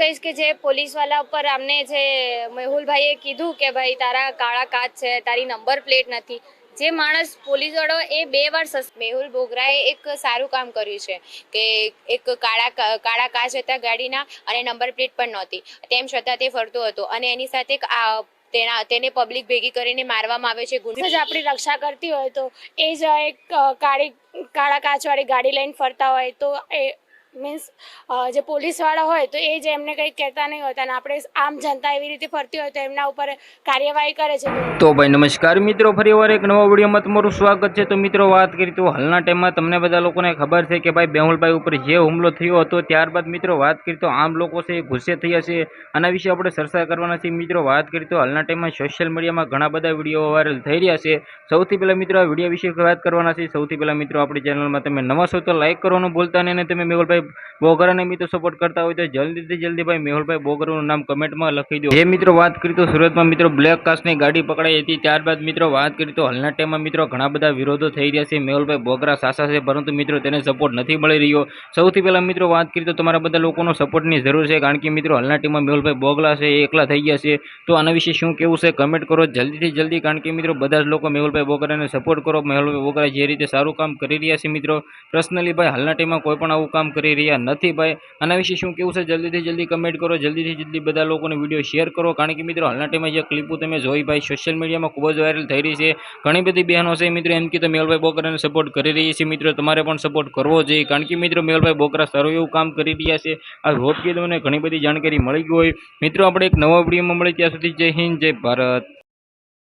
કહીશ કે જે પોલીસવાલા ઉપર અમને જે મેહુલભાઈએ કીધું કે ભાઈ, તારા કાળા કાચ છે, તારી નંબર પ્લેટ નથી. જે માણસ પોલીસવાળો એ બે વાર મેહુલ બોગરાએ એક સારું કામ કર્યું છે કે એક કાળા કાળા કાચ હતા ગાડીના અને નંબર પ્લેટ પણ નહોતી. તેમ છતાં તે ફરતો હતો અને એની સાથે તેના, તેને પબ્લિક ભેગી કરીને મારવામાં આવે છે ગુંડ જ આપણી રક્ષા કરતી હોય તો એ જ એક કાળી, કાળા કાચવાળી ગાડી લઈને ફરતા હોય તો એ મીન્સ જે પોલીસવાળા હોય તો એ જ એમને કંઈ કહેતા નહીં હોતા અને આપણે આમ જનતા એવી રીતે ફરતી હોય તો એમના ઉપર કાર્યવાહી કરે છે. તો ભાઈ નમસ્કાર મિત્રો ફરીવાર એક નવા વિડીયોમાં તમારું સ્વાગત છે. તો મિત્રો, વાત કરી તો હાલના ટાઈમમાં તમને બધા લોકોને ખબર છે કે ભાઈ બેહુલભાઈ ઉપર જે હુમલો થયો હતો, ત્યારબાદ મિત્રો, વાત કરી તો આમ લોકો છે ગુસ્સે થયા છે. આના વિશે આપણે ચર્ચા કરવાના છે મિત્રો, વાત કરી તો હાલના ટાઈમમાં સોશિયલ મીડિયામાં ઘણા બધા વીડિયો વાયરલ થઈ રહ્યા છે. સૌથી પહેલાં મિત્રો, આ વીડિયો વિશે વાત કરવાના છે. સૌથી પહેલાં મિત્રો, આપણી ચેનલમાં તમે નવા છો તો લાઈક કરવાનું ભૂલતા નહીં અને તમે મેહુલભાઈ બોગરાને મિત્રો સપોર્ટ કરતા હોય તો જલ્દીથી જલ્દી ભાઈ મેહુલભાઈ બોગરાનું નામ કમેન્ટમાં લખી દો. જે મિત્રો વાત કરી તો સુરતમાં મિત્રો બ્લેક કાસ્ટની ગાડી પકડાઈ હતી. ત્યારબાદ મિત્રો વાત કરી તો હાલના ટાઈમમાં મિત્રો ઘણા બધા વિરોધો થઈ રહ્યા છે. મેહુલભાઈ બોગરા સાસા છે, પરંતુ મિત્રો તેને સપોર્ટ નથી મળી રહ્યો. સૌથી પહેલાં મિત્રો વાત કરી તો તમારા બધા લોકોનો સપોર્ટની જરૂર છે, કારણ કે મિત્રો હાલના ટીમમાં મેહુલભાઈ બોગલા છે, એ એકલા થઈ ગયા છે. તો આના વિશે શું કેવું છે કમેન્ટ કરો જલ્દીથી જલ્દી, કારણ કે મિત્રો બધા જ લોકો મેહુલભાઈ બોગરાને સપોર્ટ કરો. મેહુલભાઈ બોગરા જે રીતે સારું કામ કરી રહ્યા છે મિત્રો. પર્સનલી ભાઈ હાલના ટાઈમમાં કોઈ પણ આવું કામ કરી રહ્યા નથી ભાઈ. આના વિશે શું કેવું છે? જલ્દીથી જલ્દી કમેન્ટ કરો, જલ્દીથી જલ્દી બધા લોકોને વીડિયો શેર કરો. કારણ કે મિત્રો, હાલના ટાઈમમાં જે ક્લિપો તમે જોઈ ભાઈ સોશિયલ મીડિયામાં ખૂબ જ વાયરલ થઈ રહી છે. ઘણી બધી બહેનો છે મિત્રો, એમ કે મેહુલભાઈ બોકરાને સપોર્ટ કરી રહી છે. મિત્રો, તમારે પણ સપોર્ટ કરવો જોઈએ. કારણ કે મિત્રો, મેહુલભાઈ બોકરા સારું એવું કામ કરી રહ્યા છે. આ હોપ કે તમને ઘણી બધી જાણકારી મળી ગઈ હોય. મિત્રો, આપણે એક નવા વિડીયોમાં મળે ત્યાં સુધી જય હિન્દ, જય ભારત.